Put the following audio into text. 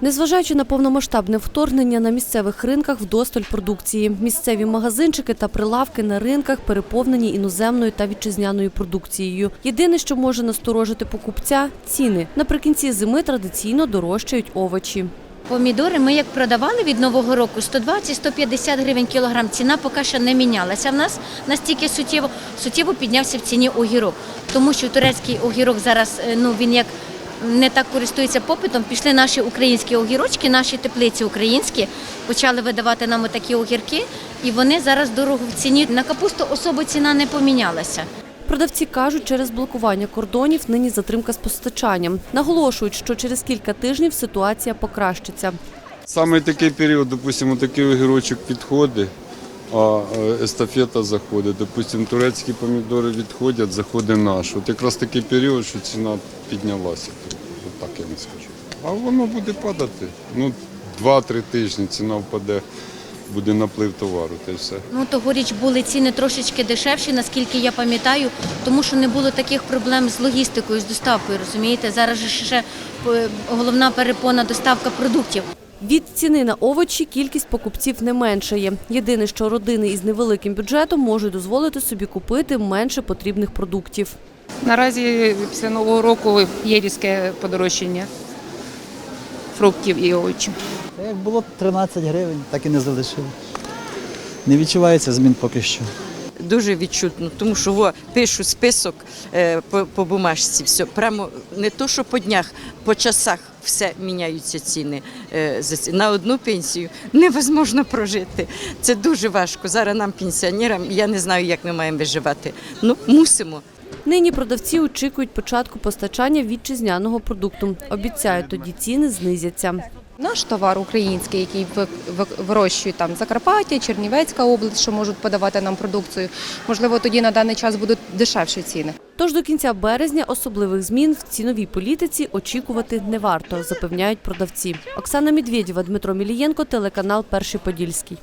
Незважаючи на повномасштабне вторгнення на місцевих ринках вдосталь продукції. Місцеві магазинчики та прилавки на ринках переповнені іноземною та вітчизняною продукцією. Єдине, що може насторожити покупця – ціни. Наприкінці зими традиційно дорожчають овочі. Помідори ми як продавали від нового року 120-150 гривень кілограм. Ціна поки що не мінялася. В нас настільки суттєво суттєво піднявся в ціні огірок, тому що турецький огірок зараз е, ну він як не так користується попитом. Пішли наші українські огірочки, наші теплиці українські, почали видавати нам такі огірки, і вони зараз дорого в ціні. На капусту особо ціна не помінялася. Продавці кажуть, через блокування кордонів нині затримка з постачанням. Наголошують, що через кілька тижнів ситуація покращиться. Саме такий період, допустимо, такий огірочок підходить, а е, естафета заходить. Допустимо, турецькі помідори відходять, заходить наш. От якраз такий період, що ціна піднялася. От так я вам скажу. А воно буде падати. Ну, 2-3 тижні ціна впаде, буде наплив товару, та все. Ну, тогоріч були ціни трошечки дешевші, наскільки я пам'ятаю, тому що не було таких проблем з логістикою, з доставкою, розумієте? Зараз же ще е, головна перепона доставка продуктів. Від ціни на овочі кількість покупців не меншає. Єдине, що родини із невеликим бюджетом можуть дозволити собі купити менше потрібних продуктів. Наразі після нового року є різке подорожчання фруктів і овочів. Як було 13 гривень, так і не залишили. Не відчувається змін поки що. Дуже відчутно, тому що во, пишу список е, по, по бумажці. Все прямо не то, що по днях, по часах все міняються ціни. Е, на одну пенсію невозможно прожити. Це дуже важко. Зараз нам, пенсіонерам, я не знаю, як ми маємо виживати. Ну мусимо. Нині продавці очікують початку постачання вітчизняного продукту. Обіцяють, тоді ціни знизяться. Наш товар український, який ви- ви- вирощують там Закарпаття, Чернівецька область, що можуть подавати нам продукцію. Можливо, тоді на даний час будуть дешевші ціни. Тож до кінця березня особливих змін в ціновій політиці очікувати не варто, запевняють продавці. Оксана Медведєва, Дмитро Мілієнко, телеканал Перший Подільський.